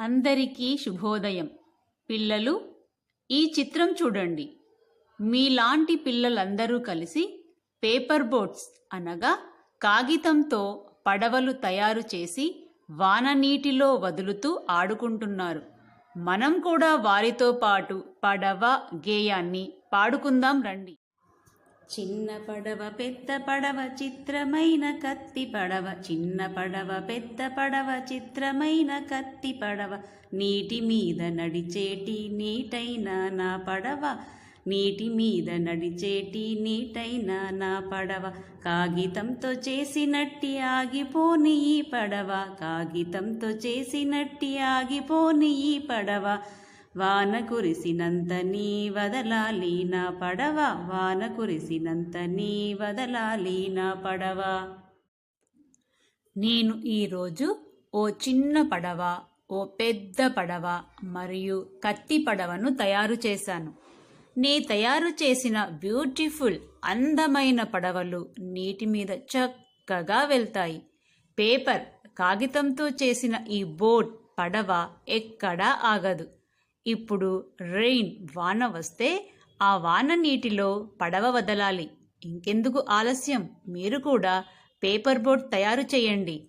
అందరికీ శుభోదయం. పిల్లలు ఈ చిత్రం చూడండి. మీలాంటి పిల్లలందరూ కలిసి పేపర్ బోట్స్ అనగా కాగితంతో పడవలు తయారు చేసి వాన నీటిలో వదులుతూ ఆడుకుంటున్నారు. మనం కూడా వారితో పాటు పడవ గేయాన్ని పాడుకుందాం రండి. చిన్న పడవ పెద్ద పడవ చిత్రమైన కత్తి పడవ. చిన్న పడవ పెద్ద పడవ చిత్రమైన కత్తి పడవ. నీటి మీద నడిచేటి నీటైన నా పడవ. నీటి మీద నడిచేటి నీటైన నా పడవ. కాగితంతో చేసినట్టి ఆగిపోని ఈ పడవ. కాగితంతో చేసినట్టి ఆగిపోని ఈ పడవ. వాన కురిసినంత నీ వదలాలి నా పడవ. వాన కురిసినంత నీ వదలాలి నా పడవ. నేను ఈరోజు ఓ చిన్న పడవ ఓ పెద్ద పడవ మరియు కత్తి పడవను తయారు చేశాను. నీ తయారు చేసిన బ్యూటిఫుల్ అందమైన పడవలు నీటి మీద చక్కగా వెళ్తాయి. పేపర్ కాగితంతో చేసిన ఈ బోట్ పడవ ఎక్కడా ఆగదు. ఇప్పుడు రెయిన్ వాన వస్తే ఆ వాన నీటిలో పడవ వదలాలి. ఇంకెందుకు ఆలస్యం? మీరు కూడా పేపర్ బోట్ తయారు చేయండి.